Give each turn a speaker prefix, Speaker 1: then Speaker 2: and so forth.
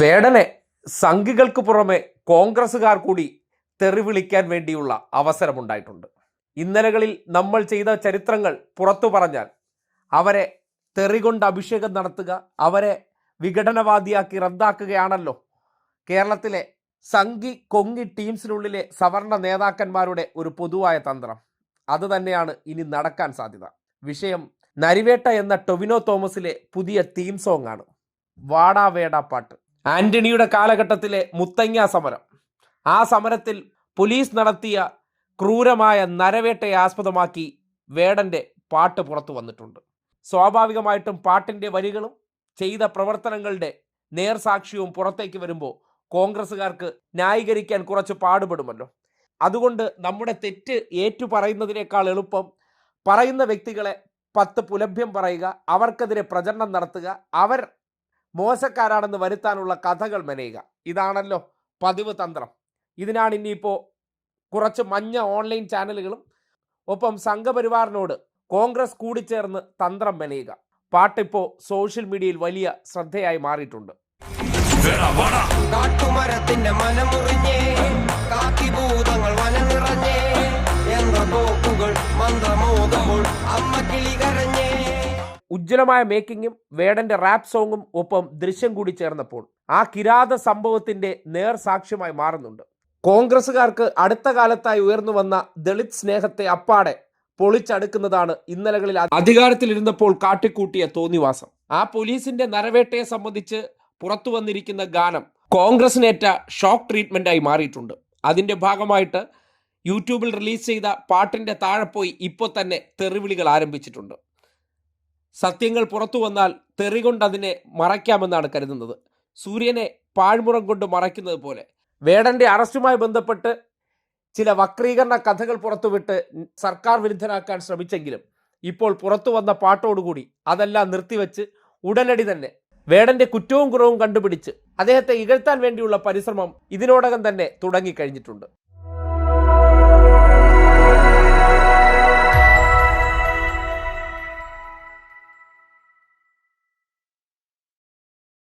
Speaker 1: വേടനെ സംഘികൾക്ക് പുറമെ കോൺഗ്രസ്സുകാർ കൂടി തെറിവിളിക്കാൻ വേണ്ടിയുള്ള അവസരമുണ്ടായിട്ടുണ്ട്. ഇന്നലകളിൽ നമ്മൾ ചെയ്ത ചരിത്രങ്ങൾ പുറത്തു പറഞ്ഞാൽ അവരെ തെറി കൊണ്ട് അഭിഷേകം നടത്തുക അവരെ വിഘടനവാദിയാക്കി റദ്ദാക്കുകയാണല്ലോ. കേരളത്തിലെ സംഘി കൊങ്ങി ടീംസിനുള്ളിലെ സവർണ നേതാക്കന്മാരുടെ ഒരു പൊതുവായ തന്ത്രം. അത് തന്നെയാണ് ഇനി നടക്കാൻ സാധ്യത. വിഷയം നരിവേട്ട എന്ന ടൊവിനോ തോമസിലെ പുതിയ തീം സോങ് ആണ്. വാടാ വേടാ പാട്ട്. ആന്റണിയുടെ കാലഘട്ടത്തിലെ മുത്തങ്ങ സമരം. ആ സമരത്തിൽ പോലീസ് നടത്തിയ ക്രൂരമായ നരവേട്ടയെ ആസ്പദമാക്കി വേടന്റെ പാട്ട് പുറത്തു വന്നിട്ടുണ്ട്. സ്വാഭാവികമായിട്ടും പാട്ടിന്റെ വരികളും ചെയ്ത പ്രവർത്തനങ്ങളുടെ നേർസാക്ഷ്യവും പുറത്തേക്ക് വരുമ്പോൾ കോൺഗ്രസ്സുകാർക്ക് ന്യായീകരിക്കാൻ കുറച്ച് പാടുപെടുമല്ലോ. അതുകൊണ്ട് നമ്മുടെ തെറ്റ് ഏറ്റു പറയുന്നതിനേക്കാൾ എളുപ്പം പറയുന്ന വ്യക്തികളെ പത്ത് പുലഭ്യം പറയുക അവർക്കെതിരെ പ്രചരണം നടത്തുക അവർ മോശക്കാരാണെന്ന് വരുത്താനുള്ള കഥകൾ മെനയുക. ഇതാണല്ലോ പതിവ് തന്ത്രം. ഇതിനാണ് ഇനിയിപ്പോൾ കുറച്ച് മഞ്ഞ ഓൺലൈൻ ചാനലുകളും ഒപ്പം സംഘപരിവാറിനോട് കോൺഗ്രസ് കൂടിച്ചേർന്ന് തന്ത്രം മെനയുക. പാട്ടിപ്പോ സോഷ്യൽ മീഡിയയിൽ വലിയ ശ്രദ്ധയായി മാറിയിട്ടുണ്ട്.
Speaker 2: കാട്ടുമരത്തിന്റെ മനമുറിഞ്ഞേ കാക്കിഭൂതങ്ങൾ
Speaker 1: ഉജ്ജ്വലമായ മേക്കിങ്ങും വേടന്റെ റാപ്പ് സോങ്ങും ഒപ്പം ദൃശ്യം കൂടി ചേർന്നപ്പോൾ ആ കിരാത സംഭവത്തിന്റെ നേർ സാക്ഷ്യമായി മാറുന്നുണ്ട്. കോൺഗ്രസുകാർക്ക് അടുത്ത കാലത്തായി ഉയർന്നു വന്ന ദളിത് സ്നേഹത്തെ അപ്പാടെ പൊളിച്ചടുക്കുന്നതാണ് ഇന്നലകളിൽ അധികാരത്തിലിരുന്നപ്പോൾ കാട്ടിക്കൂട്ടിയ തോന്നിവാസം. ആ പോലീസിന്റെ നരവേട്ടയെ സംബന്ധിച്ച് പുറത്തു വന്നിരിക്കുന്ന ഗാനം കോൺഗ്രസിനേറ്റ ഷോക്ക് ട്രീറ്റ്മെന്റായി മാറിയിട്ടുണ്ട്. അതിന്റെ ഭാഗമായിട്ട് യൂട്യൂബിൽ റിലീസ് ചെയ്ത പാട്ടിന്റെ താഴെ പോയി ഇപ്പോൾ തന്നെ തെറിവിളികൾ ആരംഭിച്ചിട്ടുണ്ട്. സത്യങ്ങൾ പുറത്തു വന്നാൽ തെറി കൊണ്ട് അതിനെ മറയ്ക്കാമെന്നാണ് കരുതുന്നത്. സൂര്യനെ പാഴ്മുറം കൊണ്ട് മറയ്ക്കുന്നത് പോലെ. വേടന്റെ അറസ്റ്റുമായി ബന്ധപ്പെട്ട് ചില വക്രീകരണ കഥകൾ പുറത്തുവിട്ട് സർക്കാർ വിരുദ്ധനാക്കാൻ ശ്രമിച്ചെങ്കിലും ഇപ്പോൾ പുറത്തു വന്ന പാട്ടോടുകൂടി അതെല്ലാം നിർത്തിവെച്ച് ഉടനടി തന്നെ വേടന്റെ കുറ്റവും കുറവും കണ്ടുപിടിച്ച് അദ്ദേഹത്തെ ഇകഴ്ത്താൻ വേണ്ടിയുള്ള പരിശ്രമം ഇതിനോടകം തന്നെ തുടങ്ങിക്കഴിഞ്ഞിട്ടുണ്ട്.